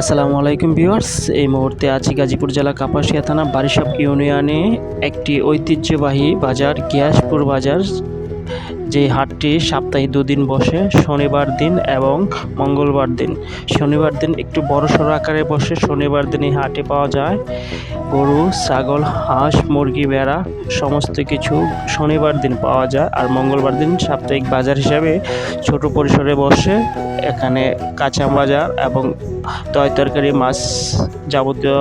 আসসালামু আলাইকুম ভিউয়ার্স, এই মুহূর্তে আছি গাজীপুর জেলা কাপাসিয়া থানা বারিশাপ ইউনিয়নে একটি ঐতিহ্যবাহী বাজার, গিয়াসপুর বাজার যে হাটটি সাপ্তাহিক দুদিন বসে, শনিবার দিন এবং মঙ্গলবার দিন। শনিবার দিন একটু বড় সড়ো আকারে বসে, শনিবার দিন এই হাটে পাওয়া যায়। গরু, ছাগল, হাঁস, মুরগি, ভেড়া, সমস্ত কিছু শনিবার দিন পাওয়া যায়। আর মঙ্গলবার দিন সাপ্তাহিক বাজার হিসাবে ছোট পরিসরে বসে, এখানে কাঁচা বাজার এবং তয় তরকারি, মাছ যাবতীয়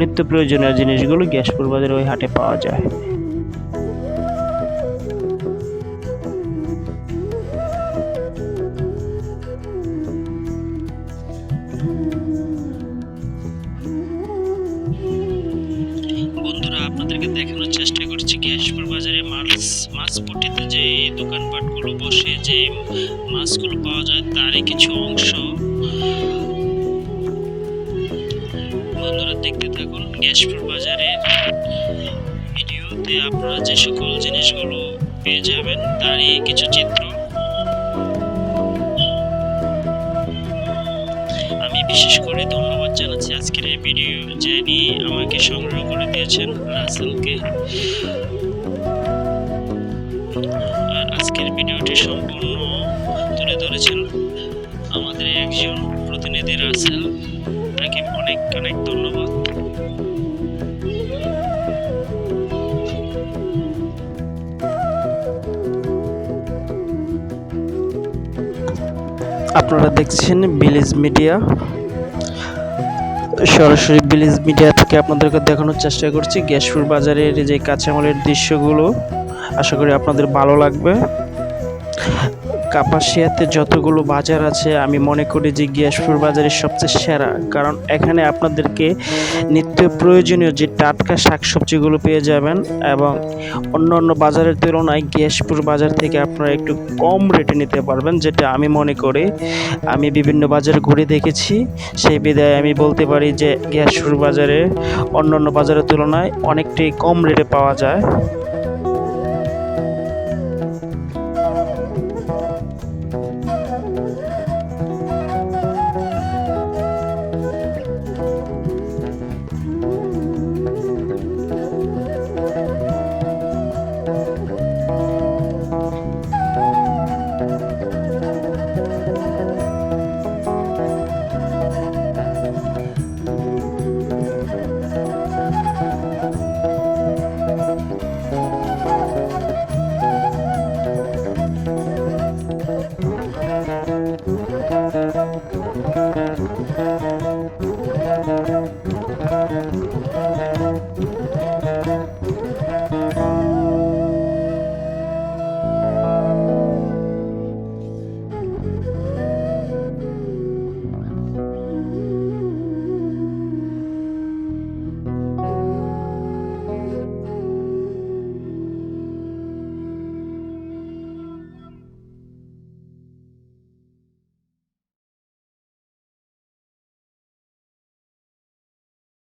নিত্য প্রয়োজনীয় জিনিসগুলো গ্যাসপুর বাজারে ওই হাটে পাওয়া যায়। বন্ধুরা, আপনাদেরকে দেখানোর চেষ্টা করছি গ্যাসপুর বাজারে মাছ মাছপট্টিতে যে দোকানপাটগুলো বসে, যে মাছগুলো পাওয়া যায়, তারই কিছু অংশ। বন্ধুরা, দেখতে থাকুন গ্যাসপুর বাজারের ভিডিওতে আপনারা যে সকল জিনিসগুলো পেয়ে যাবেন, তারই কিছু চিত্র। বিশেষ করে ধন্যবাদ জানাচ্ছি আজকের এই ভিডিও যিনি আমাকে সংগ্রহ করে দিয়েছেন, রাসেলকে। আর আজকের ভিডিওটি সম্পূর্ণ তুলে ধরেছেন আমাদের একজন প্রতিনিধি রাসেল। তাকে অনেক অনেক ধন্যবাদ। আপনারা দেখছেন ভিলেজ মিডিয়া সরাসরি ভিলেজ মিডিয়া থেকে আপনাদেরকে দেখানোর চেষ্টা করছি। গ্যাসপুর বাজারের যে কাঁচামালের দৃশ্যগুলো, আশা করি আপনাদের ভালো লাগবে। কাপাসিয়াতে যতগুলো বাজার আছে, আমি মনে করি যে গ্যাসপুর বাজারের সবচেয়ে সেরা। কারণ এখানে আপনাদেরকে নিত্য প্রয়োজনীয় যে টাটকা শাকসবজিগুলো পেয়ে যাবেন এবং অন্য অন্য বাজারের তুলনায় গ্যাসপুর বাজার থেকে আপনারা একটু কম রেটে নিতে পারবেন, যেটা আমি মনে করি। আমি বিভিন্ন বাজার ঘুরে দেখেছি, সেই বিদায় আমি বলতে পারি যে গ্যাসপুর বাজারে অন্য অন্য বাজারের তুলনায় অনেকটাই কম রেটে পাওয়া যায়। Thank you.